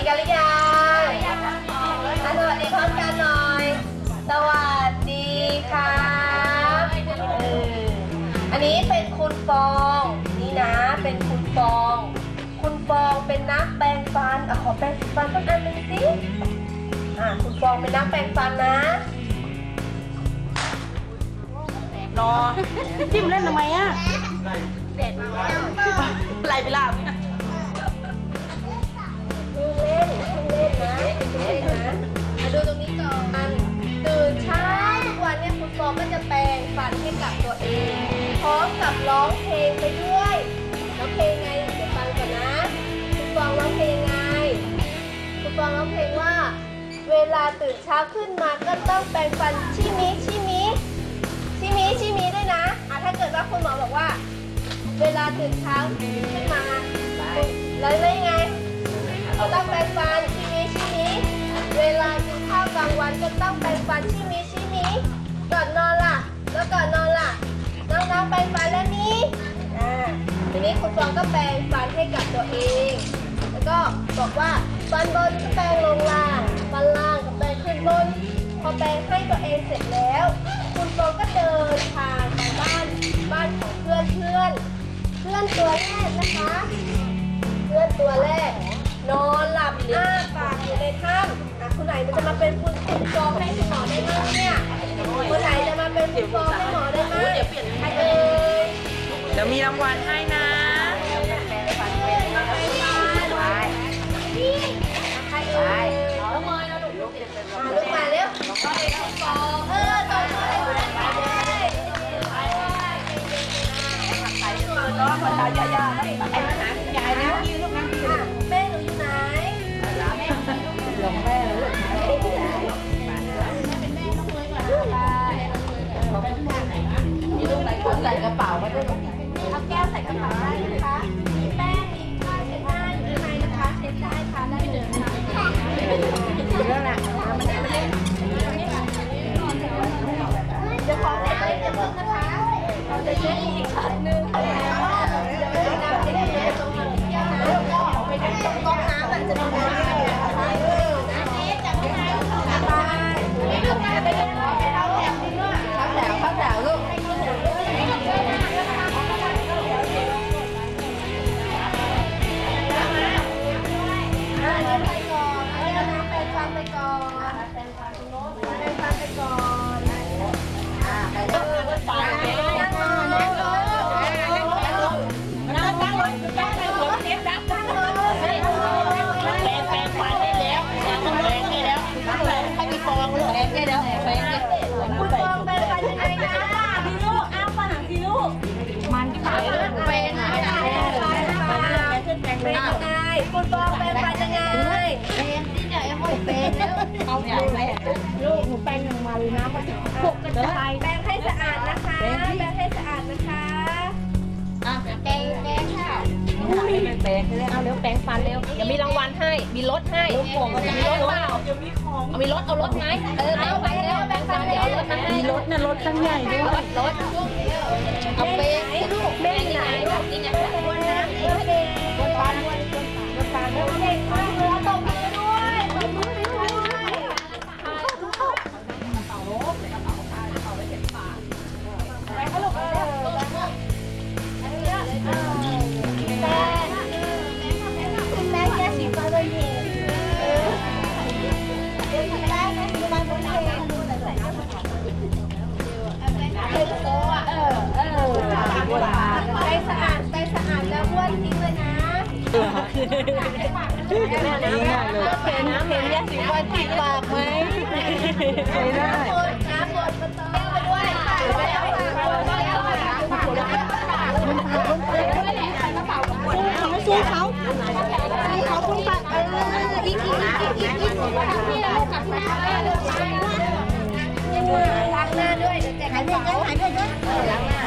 ีกันหรือยังสวัสดีพร้อมกันหน่อย สวัสดีครับเออันนี้เป็นคุณฟอง นี่นะ เป็นคุณฟอง คุณฟองเป็นนักแปลงฟันอะขอแปลงฟันสักอันหนึ่งสิ อะคุณฟองเป็นนักแปลงฟันนะ รอจิ้มเล่นทำไมอะ เด็ดมา ร้องเพลงว่า เวลาตื่นเช้าขึ้นมาก็ต้องแปรงฟันชิมิชิมิชิมิชิมิด้วยนะอะถ้าเกิดว่าคุณหมอบอกว่า เวลาตื่นเช้าขึ้นมาแล้วได้ไงก็ต้องแปรงฟันชิมิชิมิเวลากินข้าวกลางวันก็ต้องแปรงฟันชิมิชิมิก่อนนอนล่ะ แล้วก่อนนอนล่ะน้องๆแปรงฟันแล้วนี้อ่าทีนี้คุณฟองก็แปรงฟันให้กับตัวเอง ก็บอกว่าฟันบนก็แปรงลงล่างฟันล่างก็แปรงขึ้นบน พอแปรงให้ตัวเองเสร็จแล้ว คุณฟองก็เดินทางไปบ้านบ้านของเพื่อนเพื่อนเพื่อนตัวแรกนะคะ เพื่อนตัวแรก นอนหลับอ้าปากอยู่ในถ้ำอะคุณไหนมันจะมาเป็นคุณคุณฟองให้คุณหมอได้บ้างเนี่ยคุณไหนจะมาเป็นคุณฟองให้หมอได้บ้างเดี๋ยวมีรางวัลให้เอ่ยแล้วมอยวมาเร็วคุณฟองเออตบมือให้นะ ใส่กระเป๋าไว้ด้วยเอาแก้วใส่กระเป๋าได้นะคะมีแป้งมีผ้าเช็ดหน้าอยู่ข้างในนะคะ เช็ดได้ค่ะได้ ไปก่อนเอาเดินน้ำแปรงฟันไปก่อนแปรงฟันตรงโน้นแปรงฟันไปก่อนอ่าไปเดินไปนั่งลงนั่งลงนั่งลงนั่งลงนั่งลงนั่งลงเก็บดักนั่งนั่งลงนั่งลงแปรงแปรงฟันได้แล้วแปรงได้แล้วให้มีฟองลูกแปรงได้แล้วแปรงได้คุณฟองแปรงฟันยังไงนะพี่ลูกอ้าปากสิลูกมันก็แปรงยังไงแปรงยังไงคุณฟองแปรงฟันยังไง เอาเนี่ยแม่ลูกหนูแปรงย่งมาเลยนะมันหกกระจายแปรงให้สะอาดนะคะแปรงให้สะอาดนะคะอะแปรงแปรงค่ะแปรงเลยเอาเร็วแปรงฟันเร็วเดี๋ยวมีรางวัลให้ มีรถให้ลูกโป่งก็จะมีรถเปล่าเอามีรถเอารถไหมเออแปรงฟันเร็วแปรงฟันเดี๋ยวเอารถมาให้มีรถนะรถตั้งใหญ่ด้วยรถรถเอาเปย์ให้ลูกแม่ไหนลูกนี่ไง นี่เลยเห็นเห็นยาสีฟันติดปากไหมใช้ได้น้ำบดน้ำบดมาเติมไปด้วยไปเอาปากไปเอาปากปากสู้เขาเขาคุณปากเอออีกอีกอีกอีกอีกที่เรากับแม่ล้างหน้าด้วยเดี๋ยวแจกกระเป๋าล้างหน้า